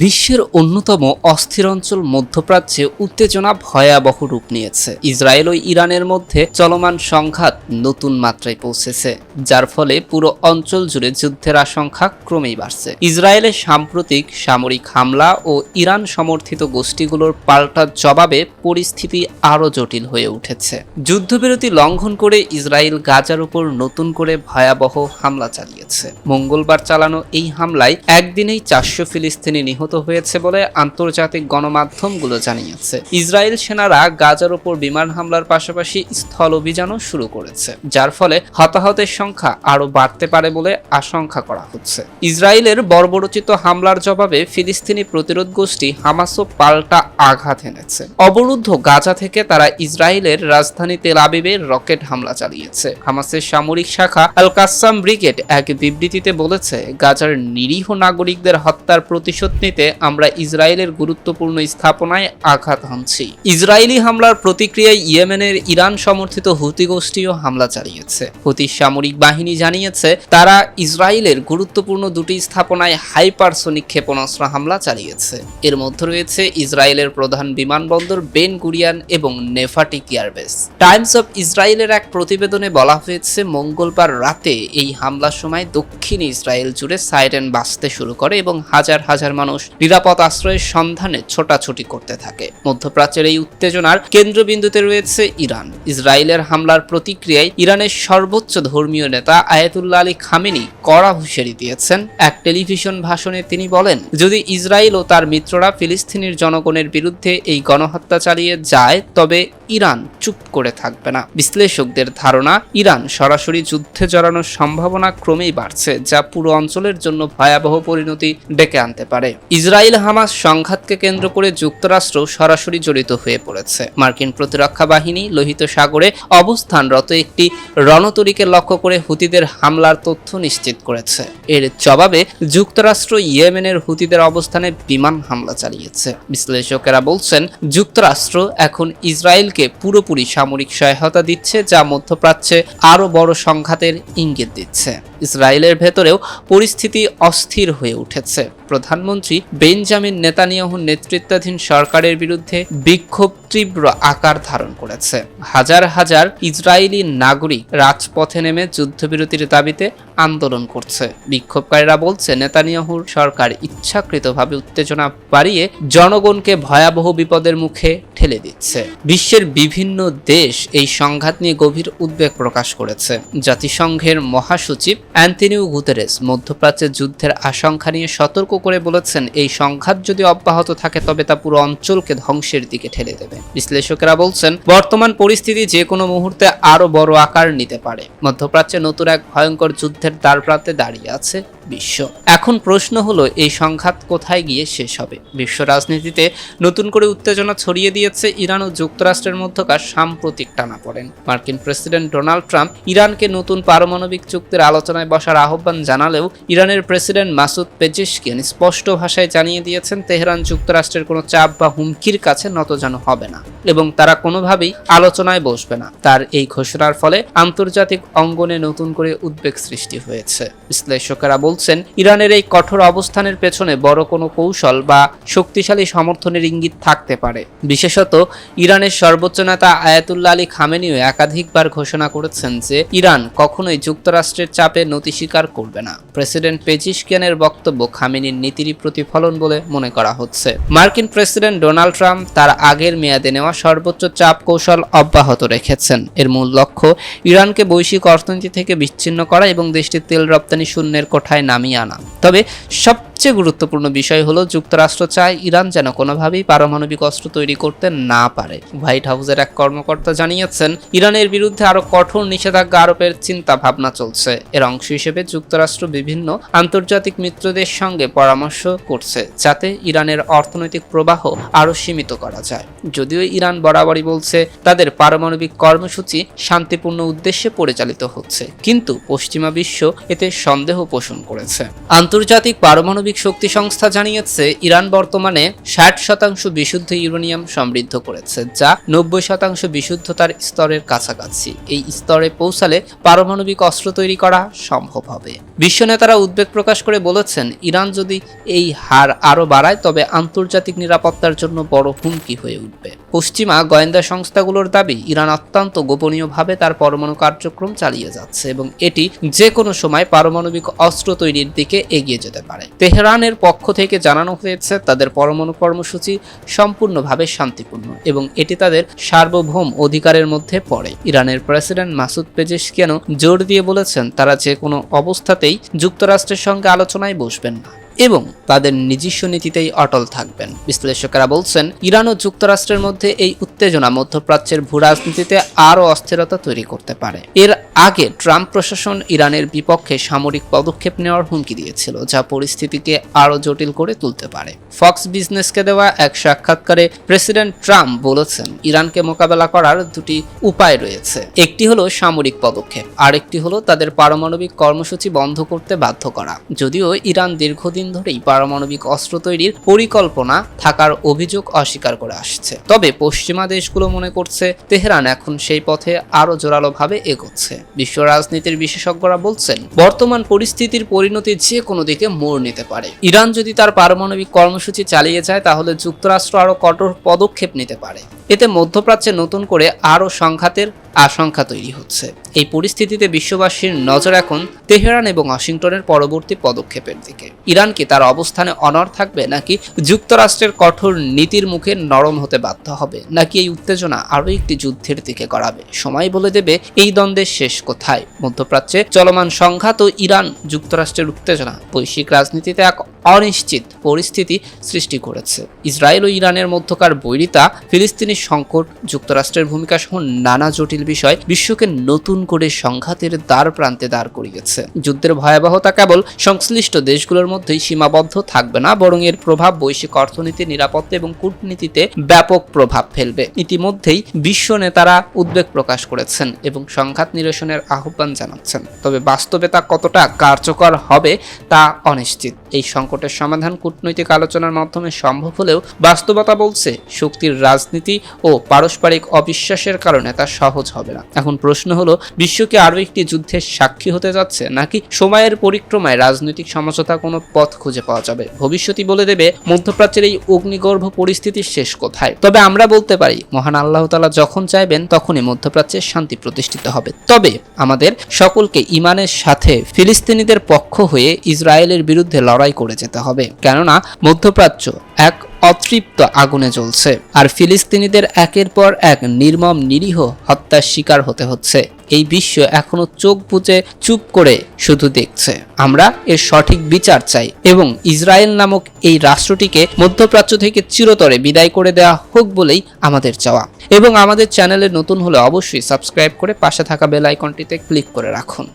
বিশ্বের অন্যতম অস্থির অঞ্চল মধ্যপ্রাচ্যে উত্তেজনা ভয়াবহ রূপ নিয়েছে। ইসরায়েল ও ইরানের মধ্যে চলমান সংঘাত নতুন মাত্রায় পৌঁছেছে, যার ফলে পুরো অঞ্চল জুড়ে যুদ্ধের আশঙ্কা ক্রমেই বাড়ছে। ইসরায়েলের সাম্প্রতিক সামরিক হামলা ও ইরান সমর্থিত গোষ্ঠীগুলোর পাল্টা জবাবে পরিস্থিতি আরও জটিল হয়ে উঠেছে। যুদ্ধবিরতি লঙ্ঘন করে ইসরায়েল গাজার উপর নতুন করে ভয়াবহ হামলা চালিয়েছে। মঙ্গলবার চালানো এই হামলায় একদিনেই চারশো ফিলিস্তিনি নিহত হয়েছে বলে আন্তর্জাতিক গণমাধ্যমগুলো জানিয়েছে। ইসরায়েল সেনারা গাজার উপর বিমান হামলার পাশাপাশি স্থল অভিযানও শুরু করেছে, যার ফলে হতাহতের সংখ্যা আরও বাড়তে পারে বলে আশঙ্কা করা হচ্ছে। ইসরায়েলের বর্বরচিত হামলার জবাবে ফিলিস্তিনি প্রতিরোধ গোষ্ঠী হামাসও পাল্টা আঘাত এনেছে। অবরুদ্ধ গাজা থেকে তারা ইসরায়েলের রাজধানী তেল আবিবে রকেট হামলা চালিয়েছে। হামাসের সামরিক শাখা আল কাসাম ব্রিগেড এক বিবৃতিতে বলেছে, গাজার নিরীহ নাগরিকদের হত্যার প্রতিশোধ নিতে আমরা ইসরায়েলের গুরুত্বপূর্ণ স্থাপনায় আঘাত হানছি। ইসরায়েলি হামলার প্রতিক্রিয়ায় ইয়েমেনের ইরান সমর্থিত হুতি গোষ্ঠীও হামলা চালিয়েছে। হুতির সামরিক বাহিনী জানিয়েছে, তারা ইসরায়েলের গুরুত্বপূর্ণ দুটি স্থাপনায় হাইপারসোনিক ক্ষেপণাস্ত্র হামলা চালিয়েছে। এর মধ্যে রয়েছে ইসরায়েলের প্রধান বিমানবন্দর বেন গুরিয়ান এবং নেফাটিক এয়ারবেস। টাইমস অফ ইসরায়েলের এক প্রতিবেদনে বলা হয়েছে, মঙ্গলবার রাতে এই হামলার সময় দক্ষিণ ইসরায়েল জুড়ে সাইরেন বাঁচতে শুরু করে এবং হাজার হাজার মানুষ নিরাপদ আশ্রয়ের সন্ধানে ছোটাছুটি করতে থাকে। মধ্যপ্রাচ্যের এই উত্তেজনার কেন্দ্রবিন্দুতে রয়েছে ইরান। ইসরায়েলের হামলার প্রতিক্রিয়ায় ইরানের সর্বোচ্চ ধর্মীয় নেতা আয়াতুল্লাহ আলী খামেনি কড়া হুঁশিয়ারি দিয়েছেন। এক টেলিভিশন ভাষণে তিনি বলেন, যদি ইসরায়েল ও তার মিত্ররা ফিলিস্তিনির জনগণের বিরুদ্ধে এই গণহত্যা চালিয়ে যায়, তবে ইরান চুপ করে থাকবে না। বিশ্লেষকদের ধারণা, ইরান সরাসরি যুদ্ধে জড়ানোর সম্ভাবনা ক্রমেই বাড়ছে, যা পুরো অঞ্চলের জন্য ভয়াবহ পরিণতি ডেকে আনতে পারে। ইসরায়েল হামাস সংঘাতকে কেন্দ্র করে যুক্তরাষ্ট্র সরাসরি জড়িত হয়ে পড়েছে। মার্কিন প্রতিরক্ষা বাহিনী লোহিত সাগরে অবস্থানরত একটি রণতরীকে লক্ষ্য করে হুতিদের হামলার তথ্য নিশ্চিত করেছে। এর জবাবে যুক্তরাষ্ট্র ইয়েমেনের হুতিদের অবস্থানে বিমান হামলা চালিয়েছে। বিশ্লেষকেরা বলছেন, যুক্তরাষ্ট্র এখন ইসরায়েলকে পুরোপুরি সামরিক সহায়তা দিচ্ছে, যা মধ্যপ্রাচ্যে আরও বড় সংঘাতের ইঙ্গিত দিচ্ছে। ইসরায়েলের ভেতরেও পরিস্থিতি অস্থির হয়ে উঠেছে। প্রধানমন্ত্রী বেঞ্জামিন নেতানিয়াহুর নেতৃত্বাধীন সরকারের বিরুদ্ধে বিক্ষোভ তীব্র আকার ধারণ করেছে। হাজার হাজার ইসরায়েলি নাগরিক রাজপথে নেমে যুদ্ধবিরতির দাবিতে আন্দোলন করছে। বিক্ষোভকারীরা বলছে, নেতানিয়াহুর সরকার ইচ্ছাকৃতভাবে উত্তেজনা বাড়িয়ে জনগণকে ভয়াবহ বিপদের মুখে ঠেলে দিচ্ছে। বিশ্বের বিভিন্ন দেশ এই সংঘাত নিয়ে গভীর উদ্বেগ প্রকাশ করেছে। জাতিসংঘের মহাসচিব অ্যান্টনিও গুতেরেস মধ্যপ্রাচ্যের যুদ্ধের আশঙ্কা নিয়ে সতর্ক করে বলেছেন, এই সংঘাত যদি অব্যাহত থাকে, তবে তা পুরো অঞ্চলকে ধ্বংসের দিকে ঠেলে দেবে। বিশ্লেষকেরা বলছেন, বর্তমান পরিস্থিতি যে কোনো মুহূর্তে আরও বড় আকার নিতে পারে। মধ্যপ্রাচ্যে নতুন এক ভয়ঙ্কর যুদ্ধের দ্বারপ্রান্তে দাঁড়িয়ে আছে বিশ্ব। এখন প্রশ্ন হলো, এই সংঘাত কোথায় গিয়ে শেষ হবে? বিশ্ব রাজনীতিতে নতুন করে উত্তেজনা ছড়িয়ে দিয়েছে ইরান ও যুক্তরাষ্ট্রের মধ্যকার সাম্প্রতিক টানাপড়েন মার্কিন প্রেসিডেন্ট ডোনাল্ড ট্রাম্প ইরানকে নতুন পারমাণবিক চুক্তির আলোচনায় বসার আহ্বান জানালেও ইরানের প্রেসিডেন্ট মাসুদ পেজিশকিয়ান স্পষ্ট ভাষায় জানিয়ে দিয়েছেন, তেহরান যুক্তরাষ্ট্রের কোনো চাপ বা হুমকির কাছে নতজানু হবে না এবং তারা কোনোভাবেই আলোচনায় বসবে না। তার এই ঘোষণার ফলে আন্তর্জাতিক অঙ্গনে নতুন করে উদ্বেগ সৃষ্টি হয়েছে। বিশ্লেষকেরা বলছেন, ইরানের এই কঠোর অবস্থানের পেছনে বড় কোনো কৌশল বা শক্তিশালী সমর্থনের ইঙ্গিত থাকতে পারে। বিশেষত, ইরানের সর্বোচ্চ নেতা আয়াতুল্লাহ আলী খামেনিও একাধিকবার ঘোষণা করেছেন যে, ইরান কখনোই যুক্তরাষ্ট্রের চাপে নতি স্বীকার করবে না। প্রেসিডেন্ট পেজিশকিয়ানের বক্তব্য খামেনির নীতিরই প্রতিফলন বলে মনে করা হচ্ছে। মার্কিন প্রেসিডেন্ট ডোনাল্ড ট্রাম্প তার আগের মেয়াদে নেওয়া সর্বোচ্চ চাপ কৌশল অব্যাহত রেখেছেন। এর মূল লক্ষ্য, ইরানকে বৈশ্বিক অর্থনীতি থেকে বিচ্ছিন্ন করা এবং দেশটির তেল রপ্তানি শূন্যের কোঠায় নামিয়ে আনা। তবে সবচেয়ে গুরুত্বপূর্ণ বিষয় হলো, যুক্তরাষ্ট্র চায় ইরান যেন কোনোভাবেই পারমাণবিক অস্ত্র তৈরি করতে না পারে। হোয়াইট হাউসের এক কর্মকর্তা জানিয়েছেন, ইরানের বিরুদ্ধে আরও কঠোর নিষেধাজ্ঞা আরোপের চিন্তা ভাবনা চলছে। এর অংশ হিসেবে যুক্তরাষ্ট্র বিভিন্ন আন্তর্জাতিক মিত্রদের সঙ্গে পরামর্শ করছে, যাতে ইরানের অর্থনৈতিক প্রবাহ আরও সীমিত করা যায়। যদিও ইরান বরাবরই বলছে, তাদের পারমাণবিক কর্মসূচি শান্তিপূর্ণ উদ্দেশ্যে পরিচালিত হচ্ছে, কিন্তু পশ্চিমা বিশ্ব এতে সন্দেহ পোষণ করেছে। আন্তর্জাতিক পারমাণবিক পারমাণবিক শক্তি সংস্থা জানিয়েছে, ইরান বর্তমানে ষাট শতাংশ বিশুদ্ধ ইউরেনিয়াম সমৃদ্ধ করেছে, যা নব্বই শতাংশ বিশুদ্ধতার স্তরের কাছাকাছি। এই স্তরে পৌঁছালে পারমাণবিক অস্ত্র তৈরি করা সম্ভব হবে। বিশ্ব নেতারা উদ্বেগ প্রকাশ করে বলেছেন, ইরান যদি এই হার আরও বাড়ায়, তবে আন্তর্জাতিক নিরাপত্তার জন্য বড় হুমকি হয়ে উঠবে। পশ্চিমা গোয়েন্দা সংস্থাগুলোর দাবি, ইরান অত্যন্ত গোপনীয়ভাবে তার পরমাণু কার্যক্রম চালিয়ে যাচ্ছে এবং এটি যে কোনো সময় পারমাণবিক অস্ত্র তৈরির দিকে এগিয়ে যেতে পারে। তেহরানের পক্ষ থেকে জানানো হয়েছে, তাদের পরমাণু কর্মসূচি সম্পূর্ণভাবে শান্তিপূর্ণ এবং এটি তাদের সার্বভৌম অধিকারের মধ্যে পড়ে। ইরানের প্রেসিডেন্ট মাসুদ পেজেশকিয়ানো জোর দিয়ে বলেছেন, তারা যে কোনো অবস্থাতেই যুক্তরাষ্ট্রের সঙ্গে আলোচনায় বসবেন না এবং তাদের নিজস্ব নীতিতেই অটল থাকবেন। বিশ্লেষকেরা বলছেন, ইরান ও যুক্তরাষ্ট্রের মধ্যে এই উত্তেজনা মধ্যপ্রাচ্যের ভূ রাজনীতিতে আরও অস্থিরতা তৈরি করতে পারে। এর আগে ট্রাম্প প্রশাসন ইরানের বিপক্ষে সামরিক পদক্ষেপ নেওয়ার হুমকি দিয়েছিল, যা পরিস্থিতিকে আরও জটিল করে তুলতে পারে। ফক্স বিজনেসকে দেওয়া এক সাক্ষাৎকারে প্রেসিডেন্ট ট্রাম্প বলেছেন, ইরানকে মোকাবেলা করার দুটি উপায় রয়েছে। একটি হলো সামরিক পদক্ষেপ, আরেকটি হলো তাদের পারমাণবিক কর্মসূচি বন্ধ করতে বাধ্য করা। যদিও ইরান দীর্ঘদিন ধরেই পারমাণবিক অস্ত্র তৈরির পরিকল্পনা থাকার অভিযোগ অস্বীকার করে আসছে। তবে পশ্চিমা দেশগুলো মনে করছে, তেহরান এখন সেই পথে আরও জোরালোভাবে এগোচ্ছে। বিশ্ব রাজনীতির বিশেষজ্ঞরা বলছেন, বর্তমান পরিস্থিতির পরিণতি যে কোনো দিকে মোড় নিতে পারে। ইরান যদি তার পারমাণবিক কর্মসূচি চালিয়ে যায়, তাহলে যুক্তরাষ্ট্র আরও কঠোর পদক্ষেপ নিতে পারে। এতে মধ্যপ্রাচ্যে নতুন করে আরও সংঘাতের আশঙ্কা তৈরি হচ্ছে। এই পরিস্থিতিতে বিশ্ববাসীর নজর এখন তেহরান এবং ওয়াশিংটনের পরবর্তী পদক্ষেপের দিকে। ইরান কি তার অবস্থানে অনর থাকবে, নাকি যুক্তরাষ্ট্রের কঠোর নীতির মুখে নরম হতে বাধ্য হবে, নাকি এই উত্তেজনা আরও একটি যুদ্ধের দিকে গড়াবে? সময় বলে দেবে, এই দ্বন্দ্বের শেষ কোথায়? মধ্যপ্রাচ্যে চলমান সংঘাত ও ইরান যুক্তরাষ্ট্রের উত্তেজনা, বৈশ্বিক রাজনীতিতে এক অনিশ্চিত পরিস্থিতি সৃষ্টি করেছে। ইসরায়েল ও ইরানের মধ্যকার বৈরিতা ফিলিস্তিনি সংকট, যুক্তরাষ্ট্রের ভূমিকা সহ নানা জটিল বিষয় বিশ্বকে নতুন করে সংঘাতের দ্বার প্রান্তে দাঁড় করিয়েছে। যুদ্ধের ভয়াবহতা কেবল সংশ্লিষ্ট দেশগুলোর মধ্যেই সীমাবদ্ধ থাকবে না, বরং এর প্রভাব বৈশ্বিক অর্থনীতি, নিরাপত্তা এবং কূটনীতিতে ব্যাপক প্রভাব ফেলবে। ইতিমধ্যেই বিশ্ব নেতারা উদ্বেগ প্রকাশ করেছেন এবং সংঘাত নিরসনের আহ্বান জানাচ্ছেন। তবে বাস্তবে তা কতটা কার্যকর হবে তা অনিশ্চিত। এই সংকটের সমাধান কূটনৈতিক আলোচনার মাধ্যমে সম্ভব হলেও বাস্তবতা বলছে, শক্তির রাজনীতি ও পারস্পরিক অবিশ্বাসের কারণে তা সহজ হবে না। এখন প্রশ্ন হলো, বিশ্বকে আরও একটি যুদ্ধের সাক্ষী হতে যাচ্ছে নাকি সময়ের পরিক্রমায় রাজনৈতিক সমঝোতা কোনো পথ খুঁজে পাওয়া যাবে? ভবিষ্যতই বলে দেবে, মধ্যপ্রাচ্যের এই অগ্নিগর্ভ পরিস্থিতির শেষ কোথায়? তবে আমরা বলতে পারি, মহান আল্লাহ তালা যখন চাইবেন তখনই মধ্যপ্রাচ্যের শান্তি প্রতিষ্ঠিত হবে। তবে আমাদের সকলকে ইমানের সাথে ফিলিস্তিনিদের পক্ষ হয়ে ইসরায়েলের বিরুদ্ধে লড়াই করে যেতে হবে। কেননা, মধ্যপ্রাচ্য এক অতৃপ্ত আগুনে জ্বলছে আর ফিলিস্তিনিদের একের পর এক নির্মম নিরীহ হত্যার শিকার হতে হচ্ছে। এই বিশ্ব এখনও চোখ বুজে চুপ করে শুধু দেখছে। আমরা এর সঠিক বিচার চাই এবং ইসরায়েল নামক এই রাষ্ট্রটিকে মধ্যপ্রাচ্য থেকে চিরতরে বিদায় করে দেওয়া হোক বলেই আমাদের চাওয়া। এবং আমাদের চ্যানেলে নতুন হলে অবশ্যই সাবস্ক্রাইব করে পাশে থাকা বেল আইকনটিতে ক্লিক করে রাখুন।